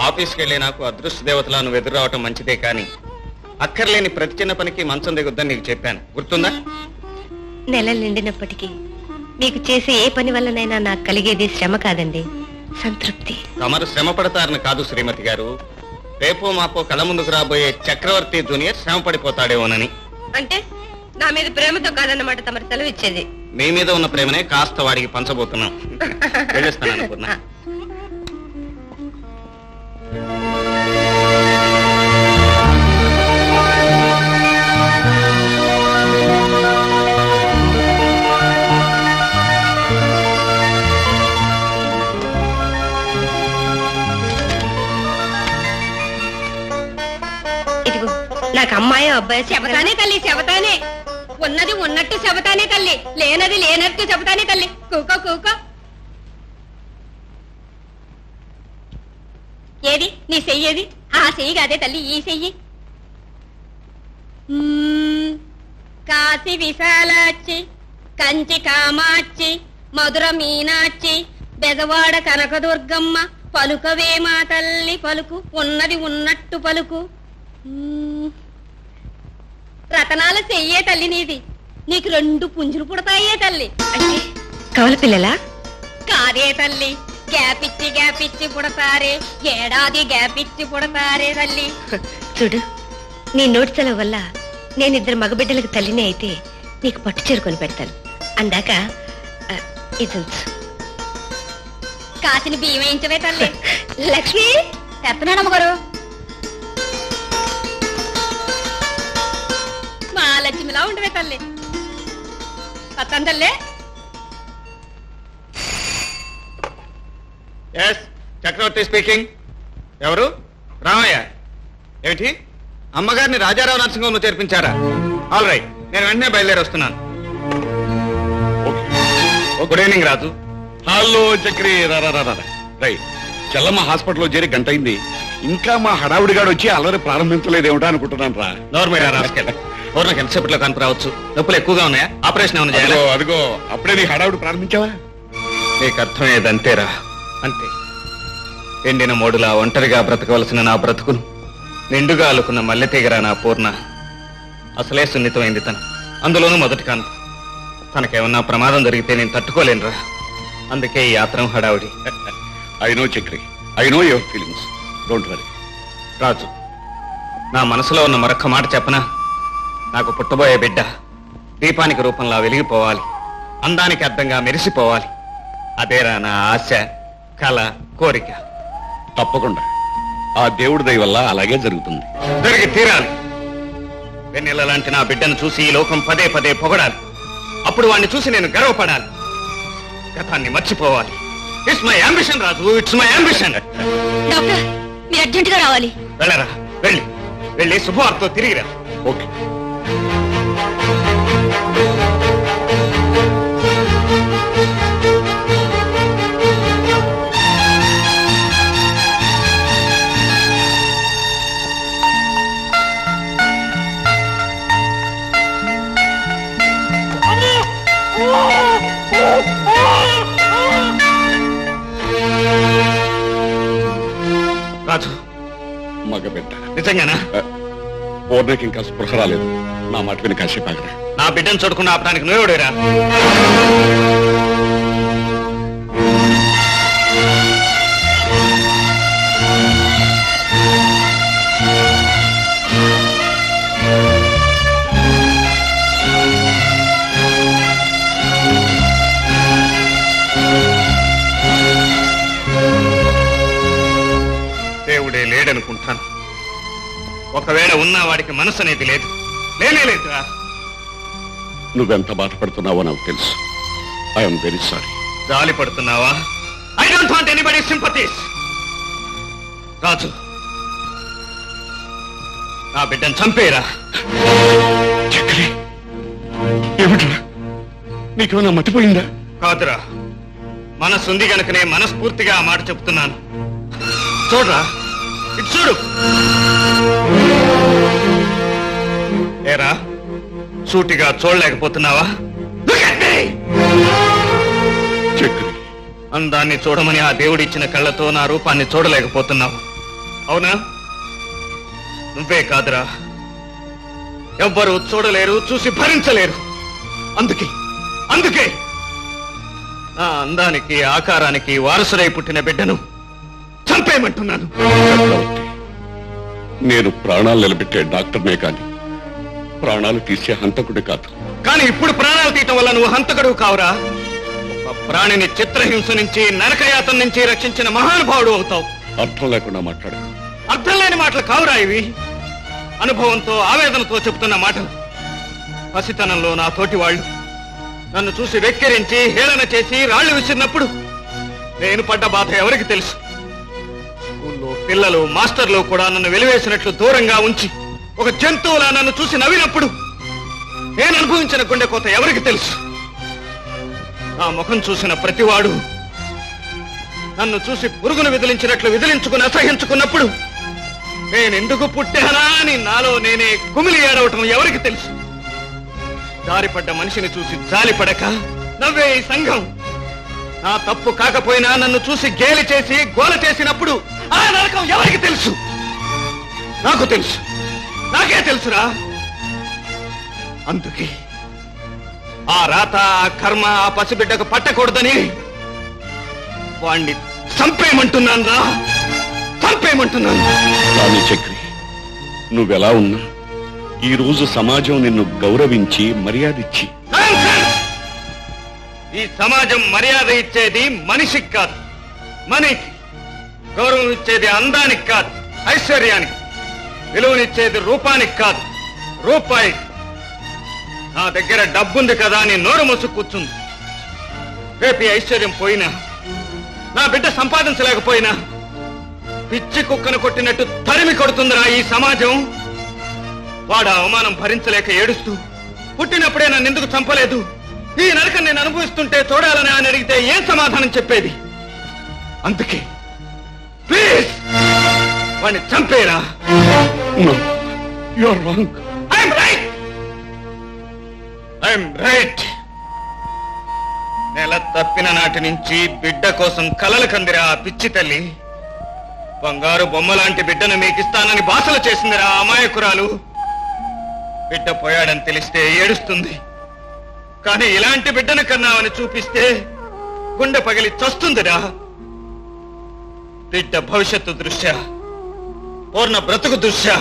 ఆఫీస్కి వెళ్ళి నాకు అదృష్ట దేవతలా నువ్వు ఎదురు రావటం మంచిదే కానీ అక్కర్లేని ప్రతి చిన్న పనికి మంచం దిగొద్దని నీకు చెప్పాను. గుర్తుందా? నెలలు నిండినప్పటికీ మీకు చేసే ఏ పని వల్లనైనా నాకు కలిగేది శ్రమ కాదండి. సంతృప్తి. తమరు శ్రమ పడతారని కాదు శ్రీమతి గారు. రేపో మాపో కళ్ళ ముందుకు రాబోయే చక్రవర్తి జూనియర్ శ్రమ పడిపోతాడేమోనని. అంటే నా మీద ప్రేమతో కాదన్నమాట తమరు సెలవు ఇచ్చేది మీ మీద ఉన్న ప్రేమనే కాస్త వాడికి పంచబోతున్నాం. వెళ్ళిస్తాను అనుకున్నా. ఇదిగో నాకు అమ్మాయి అబ్బాయి చెబతానే తల్లి చెబతానే ఉన్నది ఉన్నట్టు చెబతానే తల్లి. లేనది లేనట్టు చెబుతానే తల్లి. కూకో కూకో. ఏది? నీ చెయ్యేది ఆ చెయ్యి కాదే తల్లి ఈ చెయ్యి. కాశీ విశాలాచి కంచి కామాచి మధుర మీనాక్షి బెదవాడ కనకదుర్గమ్మ పలుకవే మా తల్లి పలుకు ఉన్నది ఉన్నట్టు పలుకు. రతనాల చెయ్యే తల్లి నీది. నీకు రెండు పుంజులు పుడతాయే తల్లి. కవల పిల్లలా? కాదే తల్లి. గ్యాపిచ్చి గ్యాపిచ్చి పుడతారే. ఏడాది గ్యాపిచ్చి పుడతారే తల్లి. చూడు నీ నోటి సెలవు వల్ల నేను ఇద్దరు మగబిడ్డలకు తల్లిని అయితే నీకు పట్టు చేరుకొని పెడతాను. అందాక ఇది. కాసిన బియ్యం వేయించవే తల్లి. లక్ష్మి! తెస్తున్నాడమ్మ గారు లక్ష్మిలా ఉండవే తల్లి. ఎస్ చక్రవర్తి స్పీకింగ్ ఎవరు? రామయ్య. ఏమిటి? అమ్మగారిని రాజారావు నరసింహంలో చేర్పించారా? ఆల్ రైట్ నేను వెంటనే బయలుదేరి వస్తున్నాను. Good evening Raju. Hello Chakri రా రా, రా, రా, రా. రై చెల్లమ్మ హాస్పిటల్లో చేరి గంట అయింది ఇంకా మా హడావుడిగాడు వచ్చి అల్లరి ప్రారంభించలేదేమిటా అనుకుంటున్నాను రా. నోర్మీరా రాసుకెళ్ళ ఊర్లోకి ఎంతసేపట్లో కనుక రావచ్చు? నొప్పులు ఎక్కువగా ఉన్నాయా? ఆపరేషన్ ఏమైనా చేయాలా? అదిగో అప్పుడే నీ హడావుడి ప్రారంభించావా? నీకు అర్థమయ్యేది అంతేరా అంతే. ఎండిన మోడులా ఒంటరిగా బ్రతకవలసిన నా బ్రతుకును నిండుగా అల్లుకున్న మల్లెతీగరా నా పూర్ణ. అసలే సున్నితమైంది తను. అందులోనూ మొదటి కాను తనకేమన్నా ప్రమాదం జరిగితే నేను తట్టుకోలేనురా. అందుకే ఈ ఆత్రం హడావుడి. I know Chakri I know your feelings don't worry Raju నా మనసులో ఉన్న మరొక్క మాట చెప్పనా? నాకు పుట్టబోయే బిడ్డ. దీపానికి రూపంలో వెలిగిపోవాలి. అందానికి అర్థంగా మెరిసిపోవాలి. అదేరా నా ఆశ కళ కోరిక. తప్పకుండా. ఆ దేవుడి దయ వల్ల అలాగే జరుగుతుంది. జరిగి తీరాలి. వెన్నెల లాంటి నా బిడ్డను చూసి ఈ లోకం పదే పదే పొగడాలి. అప్పుడు వాడిని చూసి నేను గర్వపడాలి. గతాన్ని మర్చిపోవాలి. It's my ambition Raju. It's my ambition doctor మీరు అర్జెంట్గా రావాలి. వెళ్ళరా. వెళ్ళి. వెళ్ళి శుభవార్తతో తిరిగిరా. ఓకే. రాజు. మగ బిడ్డ. నిజంగానా? పూర్ణకి ఇంకా స్పృహ రాలేదు. నా మాట విని కాసేపు ఆగరా. నా బిడ్డను చూడకుండా ఆపడానికి నువ్వెవడేరా దేవుడే లేడనుకుంటాను. ఒకవేళ ఉన్నా వాడికి మనసు అనేది లేదు. లేనే లేదురా. నువ్వెంత బాధపడుతున్నావో నాకు తెలుసు. ఐఎమ్ వెరీ సారీ జాలి పడుతున్నావా? I don't want anybody sympathies Raju నా బిడ్డను చంపేరా చక్రి ఏమిట్రా? నీకేమైనా మతిపోయిందా? కాదురా. మనసుంది గనుకనే మనస్ఫూర్తిగా ఆ మాట చెప్తున్నాను. చూడరా ఇటు చూడు. ఏరా సూటిగా చూడలేకపోతున్నావా! అందాన్ని చూడమని ఆ దేవుడిచ్చిన కళ్ళతో నా రూపాన్ని చూడలేకపోతున్నావు. అవునా? నువ్వే కాదురా. ఎవ్వరూ చూడలేరు చూసి భరించలేరు. అందుకే అందుకే. నా అందానికి ఆకారానికి వారసుడై పుట్టిన బిడ్డను చంపేయమంటున్నాను. నేను ప్రాణాలు నిలబెట్టే డాక్టర్నే కాని ప్రాణాలు తీసే హంతకుడి కాదు. కానీ ఇప్పుడు ప్రాణాలు తీయటం వల్ల నువ్వు హంతకుడు కావురా. ప్రాణిని చిత్రహింస నుంచి నరకయాతం నుంచి రక్షించిన మహానుభావుడు అవుతావు. అర్థం లేకుండా మాట్లాడు. అర్థం లేని మాటలు కావురా ఇవి. అనుభవంతో ఆవేదనతో చెప్తున్న మాటలు. పసితనంలో నా తోటి వాళ్ళు. నన్ను చూసి వెక్కిరించి హేళన చేసి రాళ్ళు విసిరినప్పుడు నేను పడ్డ బాధ ఎవరికి తెలుసు? పిల్లలు మాస్టర్లు కూడా నన్ను వెలివేసినట్లు దూరంగా ఉంచి ఒక జంతువులా నన్ను చూసి నవ్వినప్పుడు నేను అనుభవించిన గుండె కోత ఎవరికి తెలుసు? నా ముఖం చూసిన ప్రతివాడు నన్ను చూసి పురుగును విదిలించినట్లు విదిలించుకుని అసహించుకున్నప్పుడు నేనెందుకు పుట్టానా అని నాలో నేనే కుమిలి ఏడవటం ఎవరికి తెలుసు? జారిపడ్డ మనిషిని చూసి జాలిపడక నవ్వే ఈ సంఘం. నా తప్పు కాకపోయినా నన్ను చూసి గేలి చేసి గోల చేసినప్పుడు ఆ నరకం ఎవరికి తెలుసు? నాకు తెలుసు. నాకే తెలుసురా. అందుకే ఆ రాత ఆ కర్మ ఆ పసిబిడ్డకు పట్టకూడదని వాణ్ణి చంపేయమంటున్నాను. రా చంపేయమంటున్నాను చక్రి నువ్వెలా ఉన్నా? ఈ రోజు సమాజం నిన్ను గౌరవించి మర్యాదిచ్చి. Nonsense! ఈ సమాజం మర్యాద ఇచ్చేది మనిషికి కాదు మనీకి గౌరవం ఇచ్చేది అందానికి కాదు ఐశ్వర్యానికి. విలువనిచ్చేది రూపానికి కాదు రూపాయి. నా దగ్గర డబ్బుంది కదా అని నోరు మూసు కూర్చుంది. రేపు ఐశ్వర్యం పోయినా నా బిడ్డ సంపాదించలేకపోయినా పిచ్చి కుక్కను కొట్టినట్టు తరిమి కొడుతుందిరా ఈ సమాజం. వాడు అవమానం భరించలేక ఏడుస్తూ పుట్టినప్పుడే నన్ను ఎందుకు చంపలేదు? ఈ నరకం నేను అనుభవిస్తుంటే చూడాలని ఆయన అడిగితే ఏం సమాధానం చెప్పేది? అందుకే ప్లీజ్ వాడిని చంపేరా. Your wrong I'm right I'm right నెల తప్పిన నాటి నుంచి బిడ్డ కోసం కలలు కందిరా ఆ పిచ్చి తల్లి. బంగారు బొమ్మ లాంటి బిడ్డను మీకిస్తానని బాసలు చేసిందిరా అమాయకురాలు. బిడ్డ పోయాడని తెలిస్తే ఏడుస్తుంది. కానీ ఇలాంటి బిడ్డను కన్నావని చూపిస్తే గుండె పగిలి చస్తుందిరా. బిడ్డ భవిష్యత్తు దృష్ట్యా పూర్ణ బ్రతుకు దృష్ట్యా.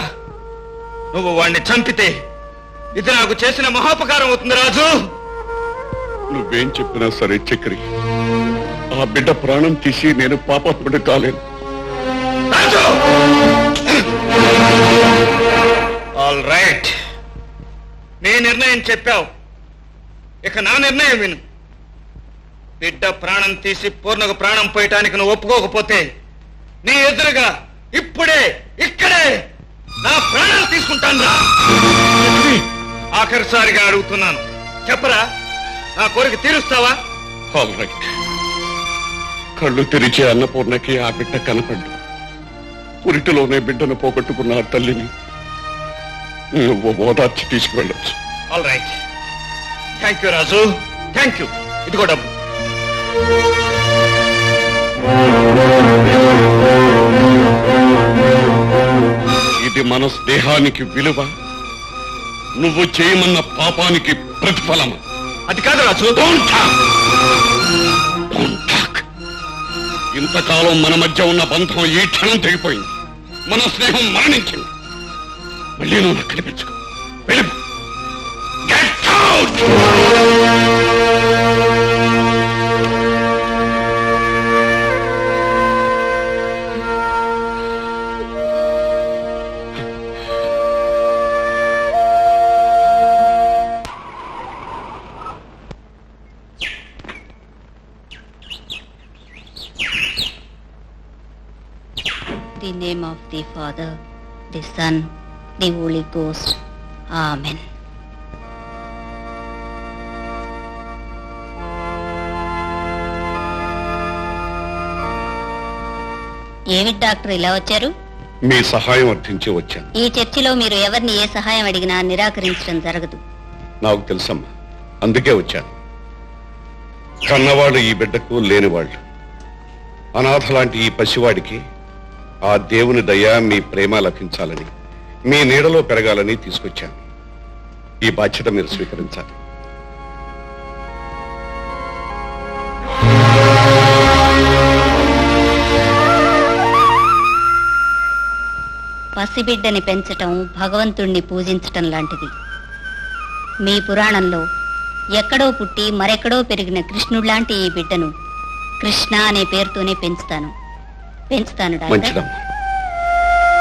నువ్వు వాణ్ణి చంపితే ఇది నాకు చేసిన మహోపకారం అవుతుంది రాజు. నువ్వేం చెప్పినా సరే చక్రి. ఆ బిడ్డ ప్రాణం తీసి నేను పాపత్ముడి కాలేను. ఆల్ రైట్ నీ నిర్ణయం చెప్పావు. ఇక నా నిర్ణయం విను. బిడ్డ ప్రాణం తీసి పూర్ణకు ప్రాణం పోయటానికి నువ్వు ఒప్పుకోకపోతే నీ ఎదురుగా ఇప్పుడే ఇక్కడే నా ప్రాణాలు తీసుకుంటాను రా. ఆఖరిసారిగా అడుగుతున్నాను. చెప్పరా? నా కోరిక తీరుస్తావా? కళ్ళు తెరిచే అన్నపూర్ణకి ఆ బిడ్డ కనపడ్డు. పురిటిలోనే బిడ్డను పోగొట్టుకున్న ఆ తల్లిని నువ్వు ఓదార్చి తీసుకువెళ్ళొచ్చు. All right thank you Raju. Thank you ఇదిగో డబ్బు. ఇది మన స్నేహానికి విలువ నువ్వు చేయమన్న పాపానికి ప్రతిఫలమా. అది కాదు రాజు. ఇంతకాలం మన మధ్య ఉన్న బంధం ఈ క్షణం తెగిపోయింది. మన స్నేహం మరణించింది. మళ్ళీ నువ్వు కనిపించుకో. వెళ్ళిపో. Father, the Son, the Holy Ghost. Amen. ఏమిటి డాక్టర్ ఇలా వచ్చారు? మీ సహాయం అర్థించి వచ్చాను. ఈ చర్చిలో మీరు ఎవరిని ఏ సహాయం అడిగినా నిరాకరించడం జరగదు. నాకు తెలుసమ్మా అందుకే వచ్చాను. కన్నవాళ్ళు ఈ బిడ్డకు లేనివాళ్ళు. అనాథ లాంటి ఈ పసివాడికి ఆ దేవుని దయ మీ ప్రేమ లభించాలని మీ నీడలో పెరగాలని తీసుకొచ్చాను. ఈ బాధ్యత మీరు స్వీకరించాలి. పసిబిడ్డని పెంచటం భగవంతుణ్ణి పూజించటం లాంటిది. మీ పురాణంలో ఎక్కడో పుట్టి మరెక్కడో పెరిగిన కృష్ణుడిలాంటి ఈ బిడ్డను కృష్ణ అనే పేరుతోనే పెంచుతాను. పెంచుతాను డాక్టర్. మంచిదమ్మా.